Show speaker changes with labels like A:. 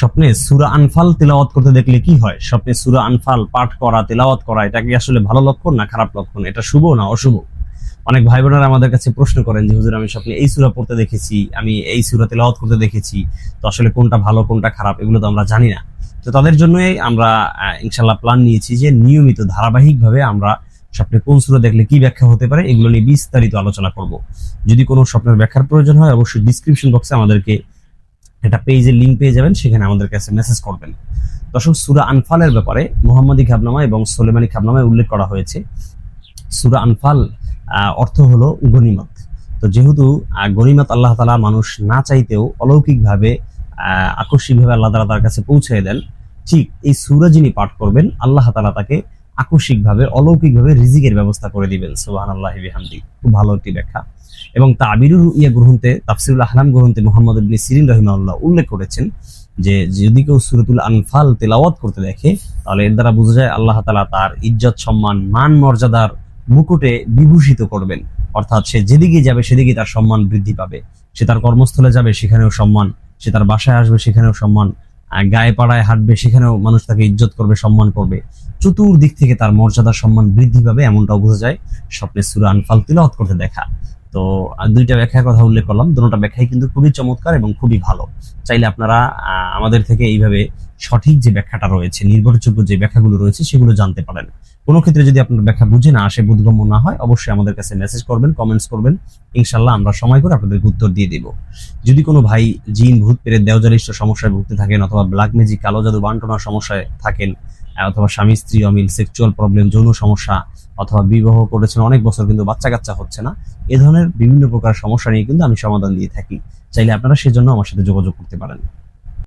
A: স্বপ্নে সুরা আনফাল তেলাওয়াত করতে দেখলে কি হয়? স্বপ্নে সুরা আনফাল পাঠ করা, তেলাওয়াত করা, এটা কি আসলে ভালো লক্ষণ না খারাপ লক্ষণ? এটা শুভ না অশুভ? অনেক ভাই বোনেরা আমাদের কাছে প্রশ্ন করেন যে, হুজুর, আমি স্বপ্নে এই সুরা পড়তে দেখেছি, আমি এই সুরা তেলাওয়াত করতে দেখেছি, তো আসলে কোনটা ভালো, কোনটা খারাপ, এগুলো তো আমরা জানি না। তো তাদের জন্যই আমরা ইনশাল্লাহ প্ল্যান নিয়েছি যে, নিয়মিত, ধারাবাহিকভাবে আমরা স্বপ্নে কোন সুরা দেখলে কি ব্যাখ্যা হতে পারে, এগুলো নিয়ে বিস্তারিত আলোচনা করব। যদি কোনো স্বপ্নের ব্যাখ্যার প্রয়োজন হয়, অবশ্যই ডিসক্রিপশন বক্সে আমাদেরকে একটা পেজের লিঙ্ক পেয়ে যাবেন, সেখানে আমাদের কাছে মেসেজ করবেন। দর্শক, সুরা আনফালের ব্যাপারে মোহাম্মদী খাবনামা এবং সোলেমানি খাবনামায় উল্লেখ করা হয়েছে। সুরা আনফাল অর্থ হলো গনিমত। তো যেহেতু গনিমত আল্লাহ তালা মানুষ না চাইতেও অলৌকিকভাবে আকস্মিকভাবে আল্লাহ তালা তার কাছে পৌঁছে দেন, ঠিক এই সুরা যিনি পাঠ করবেন, আল্লাহ তালা তাকে আকস্মিকভাবে, অলৌকিকভাবে রিজিকের ব্যবস্থা করে দিবেন সুবাহ আল্লাহ বিহামদি। খুব ভালো একটি ব্যাখ্যা। এবং তাবিরুল ইয়া গ্রন্থে, তাফসিরুল আহলাম গ্রন্থে মোহাম্মদ ইবনে সিরিন রহিমাউল্লাহ উল্লেখ করেছেন যে, যদি কেউ সুরতুল আনফাল তেলাওয়াত করতে দেখে, তাহলে এর দ্বারা বোঝা যায় আল্লাহ তালা তার ইজ্জত, সম্মান, মান, মর্যাদার মুকুটে বিভূষিত করবেন। অর্থাৎ সে যেদিকে যাবে সেদিকে তার সম্মান বৃদ্ধি পাবে। সে তার কর্মস্থলে যাবে, সেখানেও সম্মান। সে তার বাসায় আসবে, সেখানেও সম্মান। গায়ে পাড়ায় হাঁটবে, সেখানেও মানুষ তাকে ইজ্জত করবে, সম্মান করবে। চতুর্দিক থেকে তার মর্যাদা সম্মান বৃদ্ধি পাবে, এমনটাও বোঝা যায়। স্বপ্নে সুরা আনফাল তিলাওয়াত করতে দেখা। তো দুইটা ব্যাখ্যার কথা উল্লেখ করলাম। দুটা ব্যাখ্যাই কিন্তু খুবই চমৎকার এবং খুবই ভালো। চাইলে আপনারা আমাদের থেকে এইভাবে সঠিক যে ব্যাখ্যাটা রয়েছে, নির্ভরযোগ্য যে ব্যাখ্যাগুলো রয়েছে, সেগুলো জানতে পারেন। কোনো ক্ষেত্রে যদি আপনার ব্যাখ্যা বুঝে না আসে, বোধগম্য না হয়, অবশ্যই আমাদের কাছে মেসেজ করবেন কমেন্টস করবেন। ইনশাল্লাহ আমরা সময় করে আপনাদেরকে উত্তর দিয়ে দেব। যদি কোনো ভাই জিন, ভূত পেরে দেওজালিষ্ট সমস্যায় ভুগতে থাকেন অথবা ব্ল্যাক ম্যাজিক, কালো জাদু বান্টনার সমস্যায় থাকেন, অথবা স্বামী, স্ত্রী, অমিল সেক্সুয়াল প্রবলেম যৌন সমস্যা অথবা বিবাহ করেছেন, অনেক বছর কিন্তু বাচ্চা কাচ্চা হচ্ছে না, এ ধরনের বিভিন্ন প্রকার সমস্যা নিয়ে কিন্তু আমি সমাধান দিয়ে থাকি। চাইলে আপনারা সেজন্য আমার সাথে যোগাযোগ করতে পারেন।